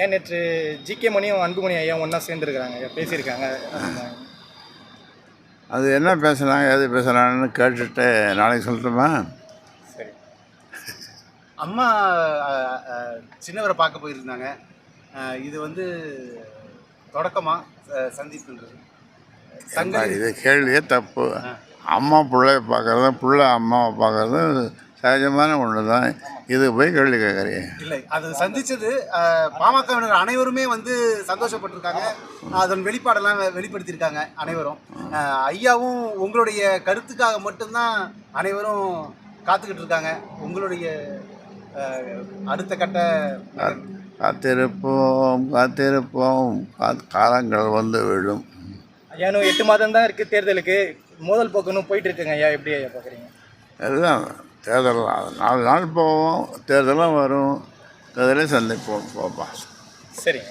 ஏன் நேற்று ஜிகே மணியும் அன்புமணி ஐயா ஒன்றா சேர்ந்துருக்காங்க பேசியிருக்காங்க. அது என்ன பேசுனாங்க எது பேசுகிறாங்கன்னு கேட்டுட்டு நாளைக்கு சொல்லட்டுமா? சரி. அம்மா சின்னவரை பார்க்க போயிருந்தாங்க. இது வந்து தொடக்கமா சந்திப்புன்றது. இது கேள்வியே தப்பு. அம்மா பிள்ளைய பார்க்குறதும் பிள்ளை அம்மாவை பார்க்குறதும் சகஜமான ஒன்று தான் இது போய் கேள்வி கேட்குறீங்க. இல்லை அது சந்திச்சது அஹ், பாமகவினர் அனைவருமே வந்து சந்தோஷப்பட்டிருக்காங்க. அதன் வெளிப்பாடெல்லாம் வெளிப்படுத்தியிருக்காங்க அனைவரும். ஐயாவும் உங்களுடைய கருத்துக்காக மட்டும்தான் அனைவரும் காத்துக்கிட்டு இருக்காங்க உங்களுடைய அடுத்த கட்ட காத்திருப்போம் காத்திருப்போம். காத் காலங்கள் வந்து விடும். ஐயா எட்டு மாதம் தான் இருக்குது தேர்தலுக்கு. மோதல் போக்குன்னு போயிட்டு இருக்குங்க ஐயா. எப்படி ஐயா பார்க்குறீங்க? அதுதான் தேர்தல் நாலு நாள் போவோம் தேர்தலும் வரும் தேர்தலே சந்திப்போம் போப்பா. சரி.